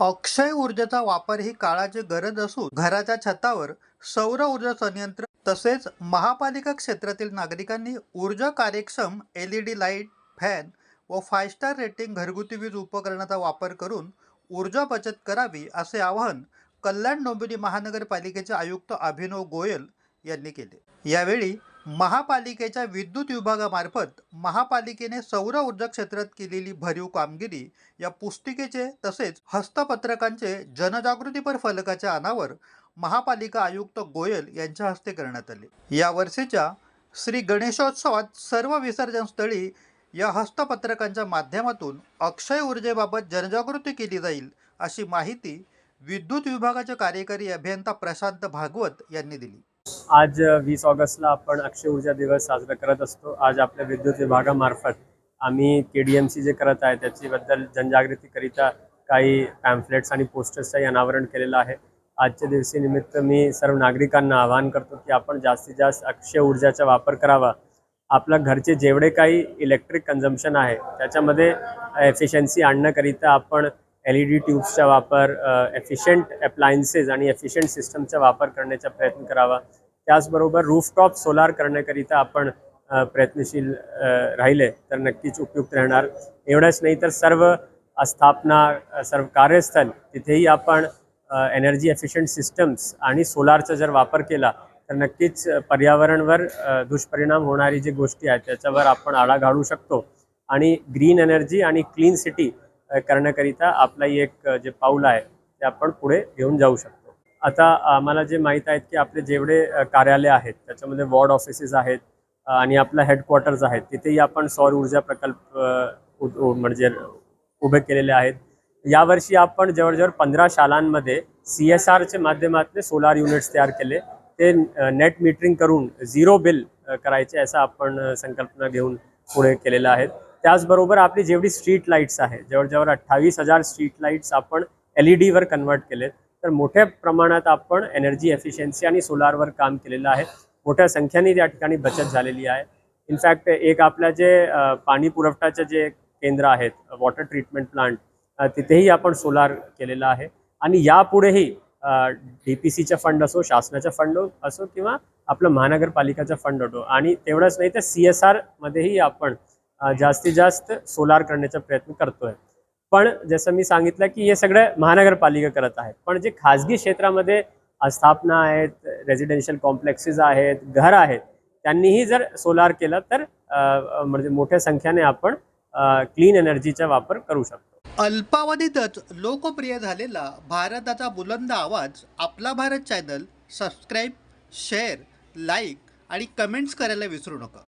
अक्षय ऊर्जेचा वापर ही काळाची गरज असून घराच्या छतावर सौर ऊर्जा संयंत्र तसेच महापालिका क्षेत्रातील नागरिकांनी ऊर्जा कार्यक्षम L E D light fan व फाय स्टार रेटिंग घरगुती वीज उपकरणाचा वापर करून ऊर्जा बचत करावी असे आवाहन कल्याण डोंबिवली महानगरपालिकेचे आयुक्त अभिनव गोयल यांनी केले. यावेळी महापालिकेच्या विद्युत विभागामार्फत महापालिकेने सौर ऊर्जा क्षेत्रात केलेली भरीव कामगिरी या पुस्तिकेचे तसेच हस्तपत्रकांचे जनजागृतीपर फलकाच्या अनावर महापालिका आयुक्त गोयल यांच्या हस्ते करण्यात आले. या वर्षीच्या श्री गणेशोत्सवात सर्व विसर्जन स्थळी या हस्तपत्रकांच्या माध्यमातून अक्षय ऊर्जेबाबत जनजागृती केली जाईल अशी माहिती विद्युत विभागाचे कार्यकारी अभियंता प्रशांत भागवत यांनी दिली. आज वीस ऑगस्टला आपण अक्षय ऊर्जा दिवस साजरा करत असतो. आज आपल्या विद्युत विभागामार्फत आम्ही के डी एम सी जे करत आहे त्याच्याबद्दल जनजागृतीकरिता काही पॅम्फलेट्स आणि पोस्टर्सचंही अनावरण केलेलं आहे. आजच्या दिवशी निमित्त मी सर्व नागरिकांना आवाहन करतो की आपण जास्तीत जास्त अक्षय ऊर्जाचा वापर करावा. आपल्या घरचे जेवढे काही इलेक्ट्रिक कन्झम्पशन आहे त्याच्यामध्ये एफिशियन्सी आणण्याकरिता आपण एल ई डी ट्यूब्सचा वापर एफिशियंट अप्लायन्सेस आणि एफिशियंट सिस्टमचा वापर करण्याचा प्रयत्न करावा. त्याचबरोबर रूफटॉप सोलार करण्याकरिता आपण प्रयत्नशील राहिले तर नक्कीच उपयुक्त राहणार. एवढंच नाही तर सर्व स्थापना सर्व कार्यस्थल तिथेही आपण एनर्जी एफिशियंट सिस्टम्स आणि सोलारचा जर वापर केला तर नक्कीच पर्यावरणवर दुष्परिणाम होणारी जी गोष्टी आहेत त्याच्यावर आपण आळा घालू शकतो. आणि ग्रीन एनर्जी आणि क्लीन सिटी करण्याकरिता आपलाही एक जे पाऊल आहे ते आपण पुढे घेऊन जाऊ शकतो. आता आम्हाला जे माहीत आहेत की आपले जेवढे कार्यालय आहेत त्याच्यामध्ये वॉर्ड ऑफिसेस आहेत आणि आपला हेडक्वार्टर्स आहेत तिथेही आपण सौर ऊर्जा प्रकल्प उ- म्हणजे उभे केलेले आहेत. यावर्षी आपण जवळजवळ पंधरा शालांमध्ये सी एस आरच्या माध्यमातून सोलार युनिट्स तयार केले. ते नेट मीटरिंग करून झिरो बिल करायचे असा आपण संकल्पना घेऊन पुढे केलेला आहे. त्याचबरोबर आपली जेवढी स्ट्रीट लाईट्स आहे जवळजवळ अठ्ठावीस हजार स्ट्रीट लाईट्स आपण एल ई डीवर कन्वर्ट केलेत. तर मोठ्या प्रमाणात आपण एनर्जी एफिशियन्सी आणि सोलारवर काम केलेलं आहे. मोठ्या संख्येने त्या ठिकाणी बचत झालेली आहे. इनफॅक्ट एक आपल्या जे पाणी पुरवठाचे जे केंद्र आहेत वॉटर ट्रीटमेंट प्लांट तिथेही आपण सोलार केलेला आहे. आणि यापुढेही डी पी सीचा फंड असो शासनाचा फंड असो किंवा आपलं महानगरपालिकाचा फंड असो. आणि तेवढंच नाही तर सी एस आरमध्येही आपण जास्तीत जास्त सोलार करण्याचा प्रयत्न करतोय. पण जसं मी सांगितलं की हे सगळं महानगरपालिका करत आहे पण जे खाजगी क्षेत्रामध्ये स्थापना आहेत रेसिडेन्शियल कॉम्प्लेक्सेस आहेत घर आहेत त्यांनीही जर सोलार केलं तर म्हणजे मोठ्या संख्येने आपण क्लीन एनर्जीचा वापर करू शकतो. अल्पावधीतच लोकप्रिय झालेला भारताचा बुलंद आवाज आपला Bharat channel subscribe share like आणि कमेंट्स करायला विसरू नका.